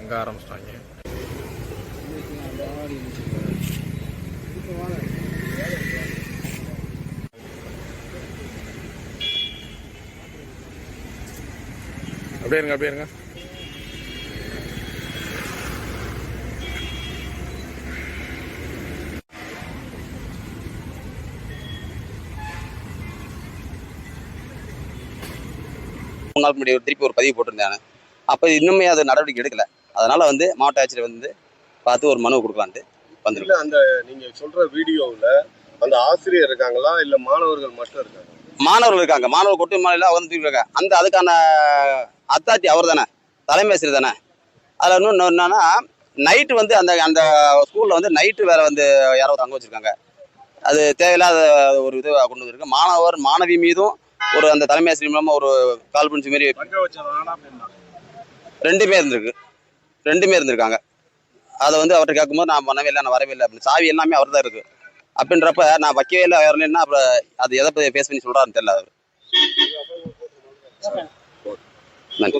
அங்கே ஆரம்பிச்சிட்டாங்க. அப்படியே இருங்க அப்படியே இருங்க. மூணு நாள் முன்னாடி ஒரு திருப்பி ஒரு பதிவு போட்டிருந்தேன் அப்போ இன்னுமே அது நடவடிக்கை எடுக்கல. அதனால வந்து மாவட்ட ஆட்சியர் வந்து பார்த்து ஒரு மனு கொடுக்கலான்ட்டு வந்திருக்கோம். அந்த நீங்க சொல்ற வீடியோவுல அந்த ஆசிரியர் இருக்காங்களா? இல்ல மாணவர்கள் மட்டும் இருக்காங்க மாணவர்கள் இருக்காங்க. மாணவர் கொட்டு மாநில வந்து இருக்காங்க. அந்த அதுக்கான அத்தாட்சி அவர் தானே தலைமை ஆசிரியர் தானே? அதில் இன்னும் என்னன்னா நைட்டு வந்து அந்த அந்த ஸ்கூலில் வந்து நைட்டு வேற வந்து யாரோ தங்க வச்சிருக்காங்க. அது தேவையில்லாத ஒரு இது கொண்டு வந்திருக்கு. மாணவர் மாணவி மீதும் ஒரு அந்த தலைமை ஆசிரியர் மூலமா ஒரு கால் பண்ணி மாரி ரெண்டுமே இருந்திருக்கு. ரெண்டுமே இருந்திருக்காங்க. அதை வந்து அவர்கிட்ட கேட்கும்போது நான் பண்ணவே இல்லை நான் வரவே இல்லை. அப்படின்னு. சாவி எல்லாமே அவர் தான் இருக்கு. அப்படின்றப்ப நான் வைக்கவே இல்லை வரலன்னா அப்புறம் அது எதை பத்தி பேஸ் பண்ணி சொல்றாருன்னு தெரியல அவர்